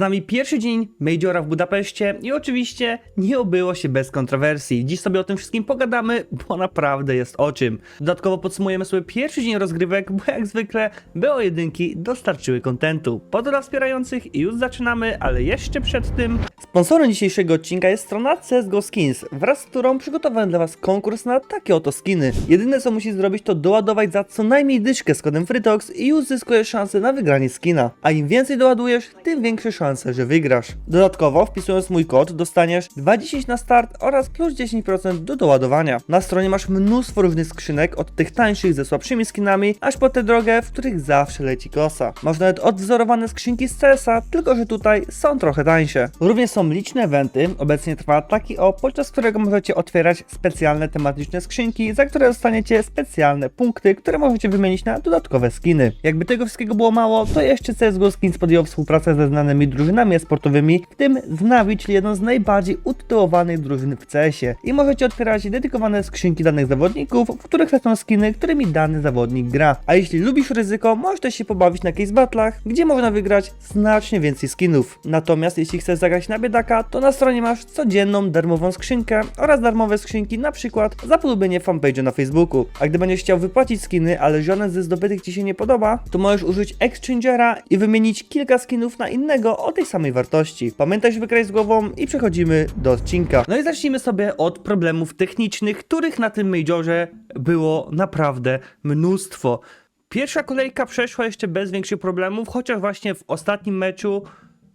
nami pierwszy dzień Majora w Budapeszcie i oczywiście nie obyło się bez kontrowersji. Dziś sobie o tym wszystkim pogadamy, bo naprawdę jest o czym. Dodatkowo podsumujemy sobie pierwszy dzień rozgrywek, bo jak zwykle BO jedynki dostarczyły kontentu. Po dla wspierających i już zaczynamy, ale jeszcze przed tym... Sponsorem dzisiejszego odcinka jest strona CSGO Skins, wraz z którą przygotowałem dla was konkurs na takie oto skiny. Jedyne co musisz zrobić to doładować za co najmniej dyszkę z kodem FreeTox i uzyskujesz szansę na wygranie skina. A im więcej doładujesz, tym większe szanse, że wygrasz. Dodatkowo wpisując mój kod dostaniesz 2,10 na start oraz plus 10% do doładowania. Na stronie masz mnóstwo różnych skrzynek, od tych tańszych ze słabszymi skinami, aż po te drogie, w których zawsze leci kosa. Masz nawet odwzorowane skrzynki z CS-a, tylko że tutaj są trochę tańsze. Również są liczne eventy, obecnie trwa taki o, podczas którego możecie otwierać specjalne tematyczne skrzynki, za które dostaniecie specjalne punkty, które możecie wymienić na dodatkowe skiny. Jakby tego wszystkiego było mało, to jeszcze CSGO Skins podjął współpracę ze znanymi drużynami esportowymi, w tym z czyli jedną z najbardziej utytułowanych drużyn w CS-ie. I możecie otwierać dedykowane skrzynki danych zawodników, w których lecą skiny, którymi dany zawodnik gra. A jeśli lubisz ryzyko, możesz też się pobawić na case battlach, gdzie można wygrać znacznie więcej skinów. Natomiast jeśli chcesz zagrać na biedaka, to na stronie masz codzienną darmową skrzynkę oraz darmowe skrzynki, na przykład za polubienie fanpage'u na Facebooku. A gdy będziesz chciał wypłacić skiny, ale żaden ze zdobytych ci się nie podoba, to możesz użyć Exchangera i wymienić kilka skinów na innego o tej samej wartości. Pamiętaj, żeby grać z głową i przechodzimy do odcinka. No i zacznijmy sobie od problemów technicznych, których na tym Majorze było naprawdę mnóstwo. Pierwsza kolejka przeszła jeszcze bez większych problemów, chociaż właśnie w ostatnim meczu,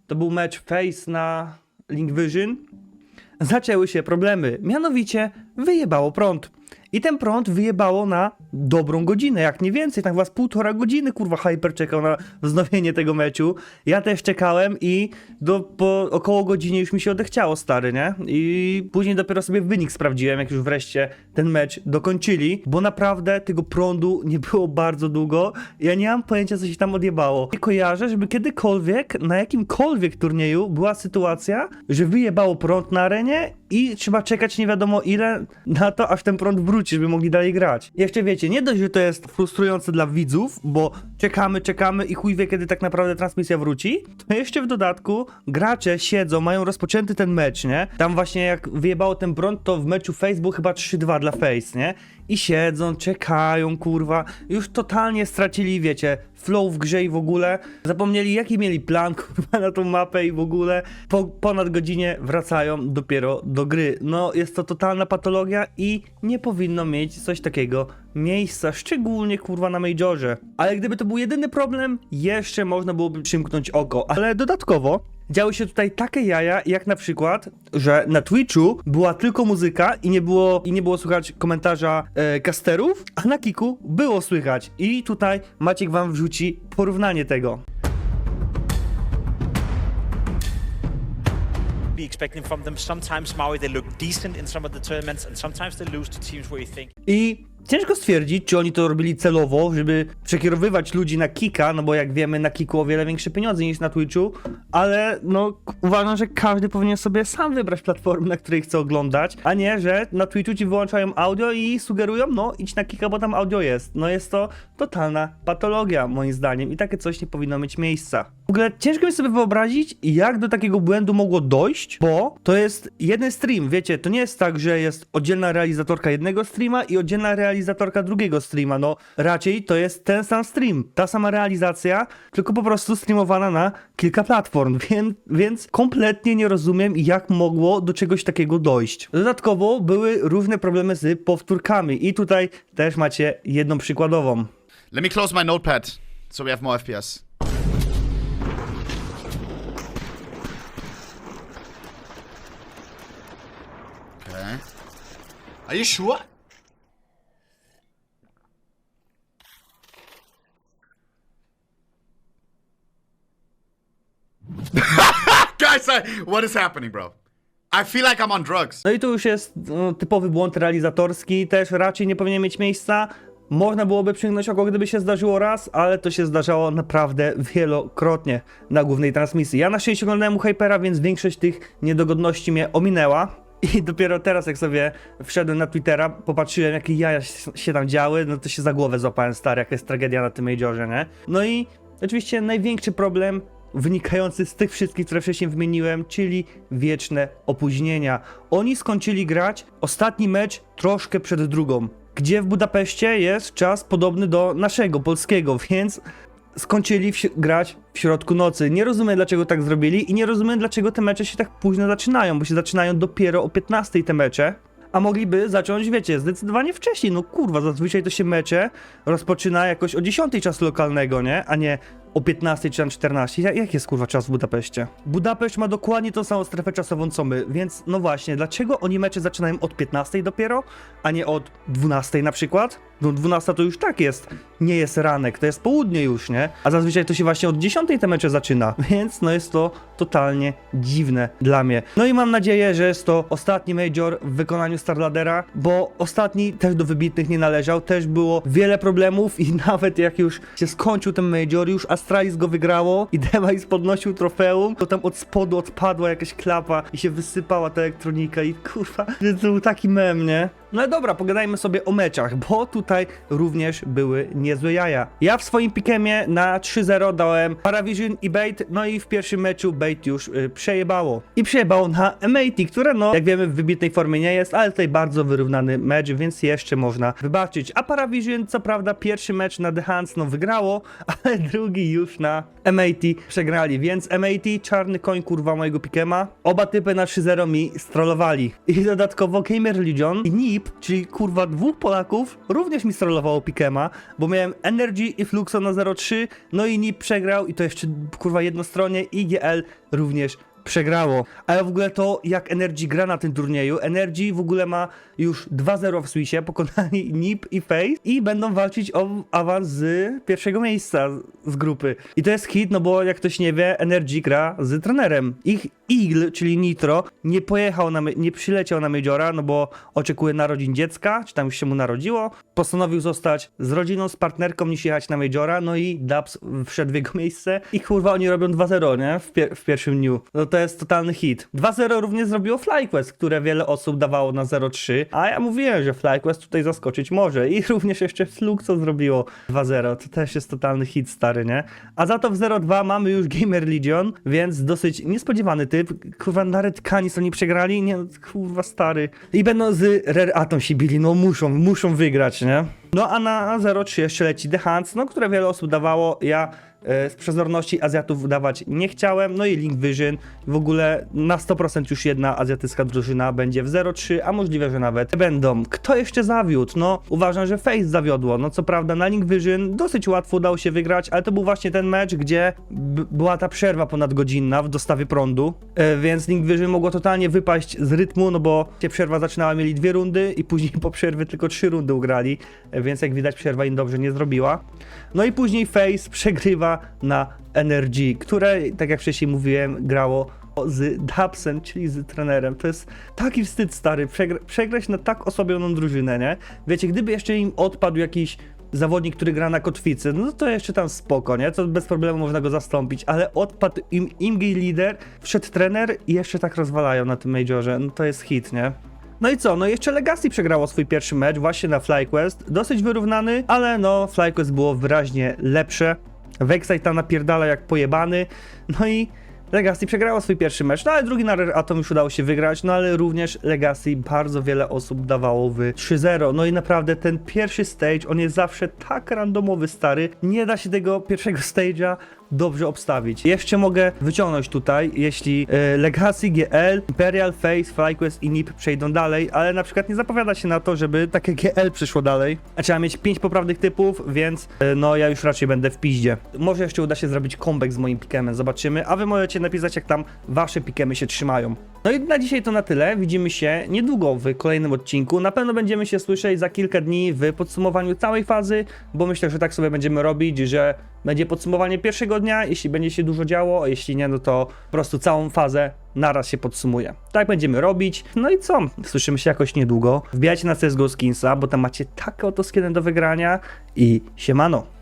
to był mecz Face na Link Vision, zaczęły się problemy. Mianowicie wyjebało prąd. I ten prąd wyjebało na dobrą godzinę, jak nie więcej, tak was półtora godziny, kurwa, Hyper czekał na wznowienie tego meczu. Ja też czekałem i do, po około godzinie już mi się odechciało, stary, nie? I później dopiero sobie wynik sprawdziłem, jak już wreszcie ten mecz dokończyli, bo naprawdę tego prądu nie było bardzo długo. Ja nie mam pojęcia, co się tam odjebało. Nie kojarzę, żeby kiedykolwiek, na jakimkolwiek turnieju była sytuacja, że wyjebało prąd na arenie i trzeba czekać nie wiadomo ile na to, aż ten prąd wróci, żeby mogli dalej grać. Jeszcze wiecie, nie dość, że to jest frustrujące dla widzów, bo czekamy, czekamy i chuj wie, kiedy tak naprawdę transmisja wróci, to jeszcze w dodatku gracze siedzą, mają rozpoczęty ten mecz, nie? Tam właśnie jak wyjebało ten prąd, to w meczu Face był chyba 3-2 dla Face, nie? I siedzą, czekają, kurwa, już totalnie stracili, wiecie, flow w grze i w ogóle. Zapomnieli, jaki mieli plan, na tą mapę i w ogóle. Po ponad godzinie wracają dopiero do gry. No, jest to totalna patologia i nie powinno mieć coś takiego miejsca, szczególnie, kurwa, na Majorze. Ale gdyby to był jedyny problem, jeszcze można byłoby przymknąć oko. Ale dodatkowo, Działy się tutaj takie jaja, jak na przykład, że na Twitchu była tylko muzyka i nie było, i nie było słychać komentarza e, casterów, a na Kiku było słychać. I tutaj Maciek wam wrzuci porównanie tego. be expecting from them. Sometimes Maui they look decent in some of the tournaments, and sometimes they lose to teams where you think I ciężko stwierdzić, czy oni to robili celowo, żeby przekierowywać ludzi na Kika, no bo jak wiemy, na Kiku o wiele większe pieniądze niż na Twitchu, ale no uważam, że każdy powinien sobie sam wybrać platformę, na której chce oglądać, a nie, że na Twitchu ci wyłączają audio i sugerują, no idź na Kika, bo tam audio jest. No jest to totalna patologia, moim zdaniem, i takie coś nie powinno mieć miejsca. W ogóle ciężko mi sobie wyobrazić, jak do takiego błędu mogło dojść, bo to jest jeden stream, wiecie, to nie jest tak, że jest oddzielna realizatorka jednego streama i oddzielna realizatorka drugiego streama, no raczej to jest ten sam stream, ta sama realizacja, tylko po prostu streamowana na kilka platform, więc, więc kompletnie nie rozumiem, jak mogło do czegoś takiego dojść. Dodatkowo były różne problemy z powtórkami i tutaj też macie jedną przykładową. Let me close my notepad so we have more FPS. Are you sure? Guys, I, what is happening, bro? I feel like I'm on drugs. No i tu już jest no, typowy błąd realizatorski, też raczej nie powinien mieć miejsca. Można byłoby przymknąć oko, gdyby się zdarzyło raz, ale to się zdarzało naprawdę wielokrotnie na głównej transmisji. Ja na szczęście oglądałem u Hypera, więc większość tych niedogodności mnie ominęła. I dopiero teraz, jak sobie wszedłem na Twittera, popatrzyłem, jakie jaja się tam działy, no to się za głowę złapałem, stary, jaka jest tragedia na tym Majorze, nie? No i oczywiście największy problem wynikający z tych wszystkich, które wcześniej wymieniłem, czyli wieczne opóźnienia. Oni skończyli grać ostatni mecz troszkę przed drugą, gdzie w Budapeszcie jest czas podobny do naszego, polskiego, więc skończyli w, grać w środku nocy. Nie rozumiem, dlaczego tak zrobili i nie rozumiem, dlaczego te mecze się tak późno zaczynają, bo się zaczynają dopiero o 15 te mecze. A mogliby zacząć, wiecie, zdecydowanie wcześniej. No kurwa, zazwyczaj to się mecze rozpoczyna jakoś o 10 czasu lokalnego, nie? A nie o 15 czy tam 14. Ja- Jak jest kurwa czas w Budapeszcie? Budapeszt ma dokładnie tą samą strefę czasową co my, więc no właśnie, dlaczego oni mecze zaczynają od 15 dopiero, a nie od 12 na przykład? No 12 to już tak jest, nie jest ranek, to jest południe już, nie? A zazwyczaj to się właśnie od 10 te mecze zaczyna, więc no jest to totalnie dziwne dla mnie. No i mam nadzieję, że jest to ostatni major w wykonaniu Starladera, bo ostatni też do wybitnych nie należał, też było wiele problemów i nawet jak już się skończył ten major, już Astralis go wygrało i Device podnosił trofeum, to tam od spodu odpadła jakaś klapa i się wysypała ta elektronika i kurwa, to był taki mem, nie? No dobra, pogadajmy sobie o meczach, bo tutaj również były niezłe jaja. Ja w swoim pikemie na 3-0 dałem Paravision i Bait, no i w pierwszym meczu Bait już y, przejebało. I przejebało na M80, które no, jak wiemy, w wybitnej formie nie jest, ale tutaj bardzo wyrównany mecz, więc jeszcze można wybaczyć. A Paravision, co prawda, pierwszy mecz na The Hands, no wygrało, ale drugi już na M80 przegrali, więc M80, czarny koń kurwa mojego pikema, oba typy na 3-0 mi strollowali. I dodatkowo Gamer Legion i NIP, czyli kurwa dwóch Polaków, również mi strollowało pikema, bo miałem Energy i Fluxo na 0-3, no i NIP przegrał i to jeszcze kurwa jednostronnie, IGL również przegrało. Ale w ogóle to, jak Energy gra na tym turnieju, Energy w ogóle ma już 2-0 w Swissie, pokonali NIP i Face i będą walczyć o awans z pierwszego miejsca z grupy. I to jest hit, no bo jak ktoś nie wie, Energy gra z trenerem. Ich Eagle, czyli Nitro, nie pojechał na, nie przyleciał na Majora, no bo oczekuje narodzin dziecka, czy tam już się mu narodziło. Postanowił zostać z rodziną, z partnerką niż jechać na Majora, no i Dubs wszedł w jego miejsce i kurwa oni robią 2-0, nie? W, pier- w pierwszym dniu. No to jest totalny hit. 2-0 również zrobiło FlyQuest, które wiele osób dawało na 0-3, a ja mówiłem, że FlyQuest tutaj zaskoczyć może i również jeszcze Fluxo zrobiło 2-0. To też jest totalny hit stary, nie? A za to w 0-2 mamy już Gamer Legion, więc dosyć niespodziewany typ. Kurwa, na Red Canis oni przegrali? Nie, no, kurwa stary. I będą z Rare Atom się bili, no muszą, muszą wygrać, nie? No a na 0-3 jeszcze leci The Hunts, no które wiele osób dawało. Ja z przezorności Azjatów dawać nie chciałem. No i Link Vision. W ogóle na 100% już jedna azjatycka drużyna będzie w 0-3, a możliwe, że nawet będą. Kto jeszcze zawiódł? No uważam, że Face zawiodło. No co prawda na Link Vision dosyć łatwo udało się wygrać, ale to był właśnie ten mecz, gdzie była ta przerwa ponadgodzinna w dostawie prądu, e, więc Link Vision mogło totalnie wypaść z rytmu, no bo się przerwa zaczynała, mieli dwie rundy i później po przerwie tylko trzy rundy ugrali, e, więc jak widać przerwa im dobrze nie zrobiła. No i później Face przegrywa na Energy, które, tak jak wcześniej mówiłem, grało z Dubsem, czyli z trenerem. To jest taki wstyd, stary, przegra przegrać na tak osłabioną drużynę, nie? Wiecie, gdyby jeszcze im odpadł jakiś zawodnik, który gra na kotwicy, no to jeszcze tam spoko, nie? To bez problemu można go zastąpić, ale odpadł im Imgi lider, wszedł trener i jeszcze tak rozwalają na tym majorze, no to jest hit, nie? No i co? No jeszcze Legacy przegrało swój pierwszy mecz właśnie na FlyQuest. Dosyć wyrównany, ale no FlyQuest było wyraźnie lepsze. Vexite tam napierdala jak pojebany. No i Legacy przegrało swój pierwszy mecz, no ale drugi na Atom już udało się wygrać, no ale również Legacy bardzo wiele osób dawało w 3-0. No i naprawdę ten pierwszy stage, on jest zawsze tak randomowy, stary. Nie da się tego pierwszego stage'a dobrze obstawić. Jeszcze mogę wyciągnąć tutaj, jeśli e, Legacy, GL, Imperial, Face, FlyQuest i NIP przejdą dalej, ale na przykład nie zapowiada się na to, żeby takie GL przyszło dalej. A trzeba mieć 5 poprawnych typów, więc e, no ja już raczej będę w piździe. Może jeszcze uda się zrobić comeback z moim pikemem, zobaczymy, a wy możecie napisać jak tam wasze pikemy się trzymają. No i na dzisiaj to na tyle. Widzimy się niedługo w kolejnym odcinku. Na pewno będziemy się słyszeć za kilka dni w podsumowaniu całej fazy, bo myślę, że tak sobie będziemy robić, że będzie podsumowanie pierwszego dnia, jeśli będzie się dużo działo, a jeśli nie, no to po prostu całą fazę naraz się podsumuje. Tak będziemy robić. No i co? Słyszymy się jakoś niedługo. Wbijajcie na CSGO Skinsa, bo tam macie takie oto do wygrania i siemano.